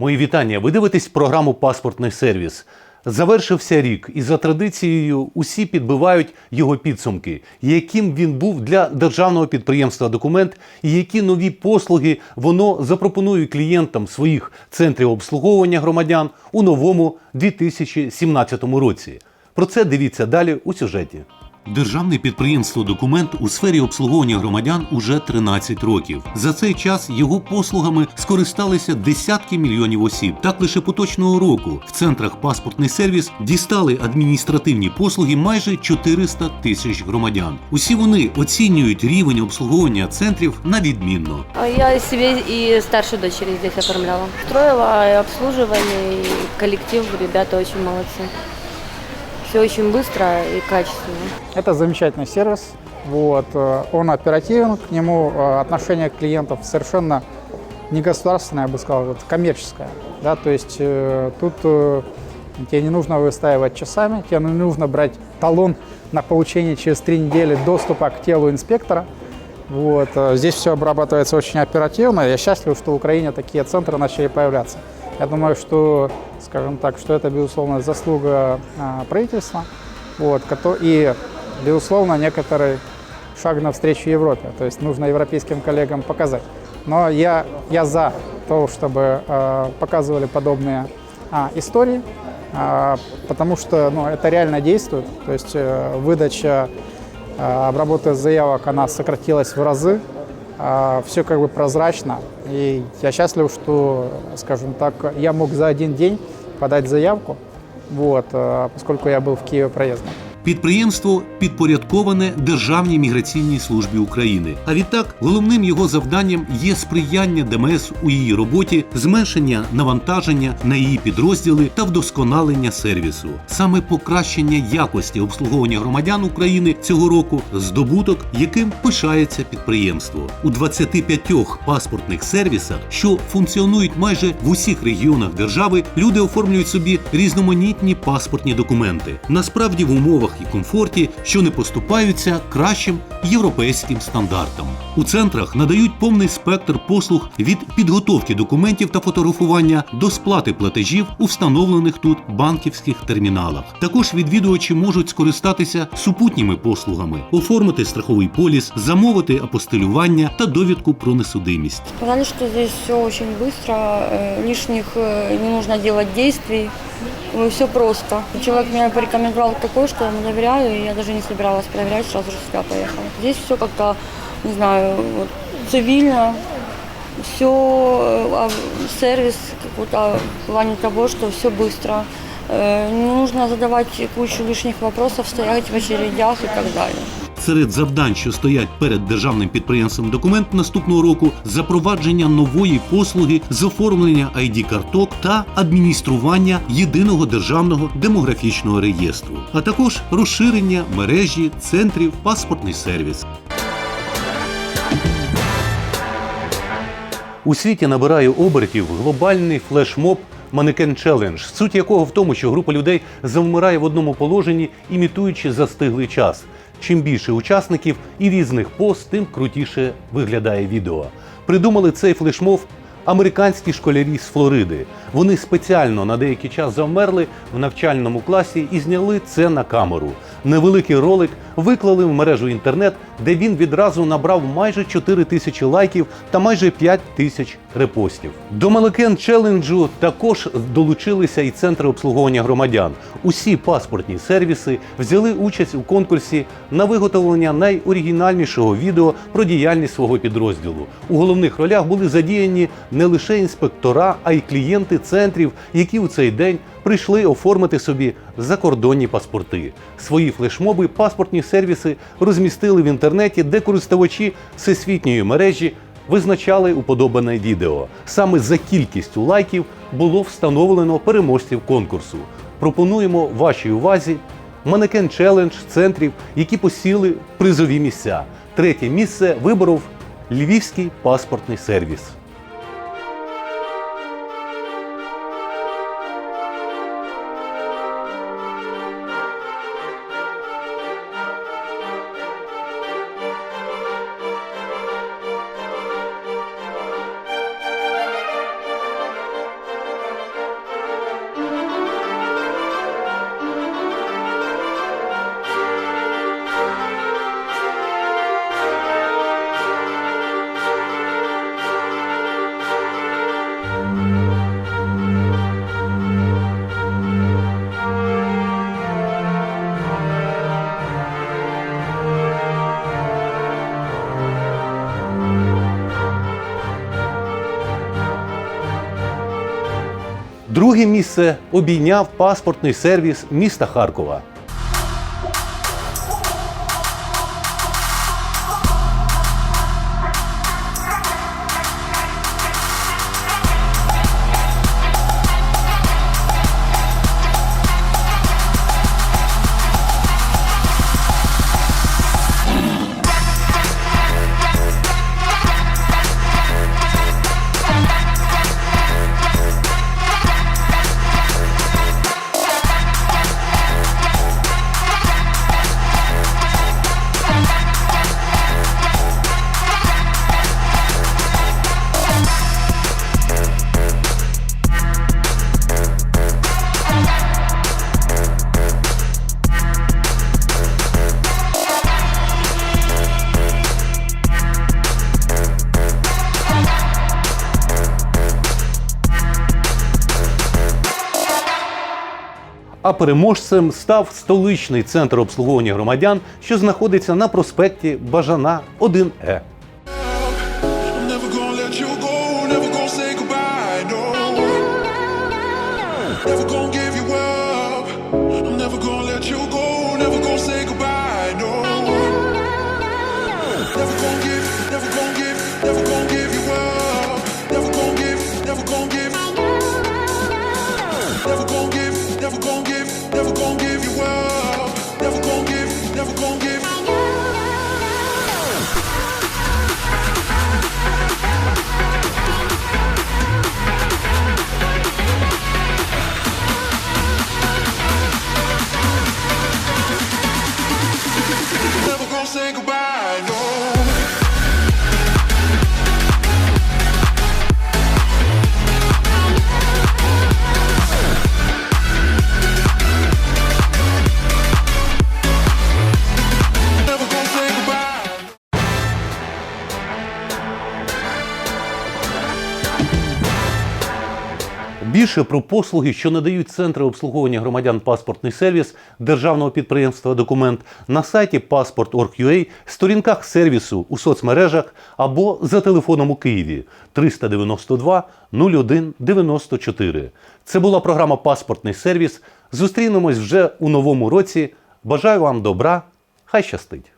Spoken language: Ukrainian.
Мої вітання. Ви дивитесь програму Паспортний сервіс. Завершився рік, і за традицією усі підбивають його підсумки, яким він був для державного підприємства документ, і які нові послуги воно запропонує клієнтам своїх центрів обслуговування громадян у новому 2017 році. Про це дивіться далі у сюжеті. Державне підприємство Документ у сфері обслуговування громадян уже 13 років. За цей час його послугами скористалися десятки мільйонів осіб. Так лише поточного року в центрах паспортний сервіс дістали адміністративні послуги майже 400 тисяч громадян. Усі вони оцінюють рівень обслуговування центрів на відмінно. Я себе и старшей дочери здесь оформляла. Строила и обслуживание, и коллектив, ребята очень молодцы. Все очень быстро и качественно. Это замечательный сервис. Вот. э, Он оперативен, к нему э, отношение клиентов совершенно не государственное, я бы сказал, вот, коммерческое. Да? То есть э, тут э, тебе не нужно выстаивать часами, тебе не нужно брать талон на получение через три недели доступа к телу инспектора. Вот. э, Здесь все обрабатывается очень оперативно. Я счастлив, что в Украине такие центры начали появляться. Я думаю, что, скажем так, что это, безусловно, заслуга а, правительства. Вот, и, безусловно, некоторый шаг навстречу Европе. То есть нужно европейским коллегам показать. Но я, я за то, чтобы э, показывали подобные а, истории, а, потому что ну, это реально действует. То есть э, выдача э, обработка заявок, она сократилась в разы. Все как бы прозрачно. И я счастлив, что, скажем так, я мог за один день подать заявку, вот, э, поскольку я был в Киеве проездом. Підприємство підпорядковане Державній міграційній службі України. А відтак, головним його завданням є сприяння ДМС у її роботі, зменшення навантаження на її підрозділи та вдосконалення сервісу. Саме покращення якості обслуговування громадян України цього року здобуток, яким пишається підприємство у 25 паспортних сервісах, що функціонують майже в усіх регіонах держави. Люди оформлюють собі різноманітні паспортні документи. Насправді в умовах і комфорті, що не поступаються кращим європейським стандартам. У центрах надають повний спектр послуг від підготовки документів та фотографування до сплати платежів у встановлених тут банківських терміналах. Також відвідувачі можуть скористатися супутніми послугами, оформити страховий поліс, замовити апостилювання та довідку про несудимість. Сказали, что здесь все очень быстро, э, лишних э, не нужно делать действий, все просто. Человек меня порекомендовал такой, что я ему доверяю, и я даже не собиралась проверять, сразу же сюда поехала. Здесь все как-то, не знаю, вот, цивильно, все, сервис какой-то в плане того, что все быстро. Э, Не нужно задавать кучу лишних вопросов, стоять в очередях и так далее. Серед завдань, що стоять перед державним підприємством документ наступного року, запровадження нової послуги з оформлення id карток та адміністрування єдиного державного демографічного реєстру, а також розширення мережі центрів паспортний сервіс. У світі набирає обертів глобальний флешмоб Манекен Челендж, суть якого в тому, що група людей завмирає в одному положенні, імітуючи застиглий час. Чим більше учасників і різних поз, тим крутіше виглядає відео. Придумали цей флешмоб американські школярі з Флориди. Вони спеціально на деякий час завмерли в навчальному класі і зняли це на камеру. Невеликий ролик виклали в мережу інтернет, де він відразу набрав майже 4 тисячі лайків та майже 5 тисяч репостів. До Малекен челенджу також долучилися і центри обслуговування громадян. Усі паспортні сервіси взяли участь у конкурсі на виготовлення найоригінальнішого відео про діяльність свого підрозділу. У головних ролях були задіяні не лише інспектора, а й клієнти центрів, які у цей день прийшли оформити собі закордонні паспорти. Свої флешмоби паспортні сервіси розмістили в інтернеті, де користувачі всесвітньої мережі визначали уподобане відео. Саме за кількістю лайків було встановлено переможців конкурсу. Пропонуємо вашій увазі манекен челендж центрів, які посіли призові місця. Третє місце виборов Львівський паспортний сервіс. Друге місце обійняв паспортний сервіс міста Харкова. А переможцем став столичний центр обслуговування громадян, що знаходиться на проспекті Бажана 1Е. Never gonna Більше про послуги, що надають центри обслуговування громадян паспортний сервіс державного підприємства Документ на сайті passport.org.ua, сторінках сервісу у соцмережах або за телефоном у Києві 392 01 94. Це була програма Паспортний сервіс. Зустрінемось вже у новому році. Бажаю вам добра. Хай щастить!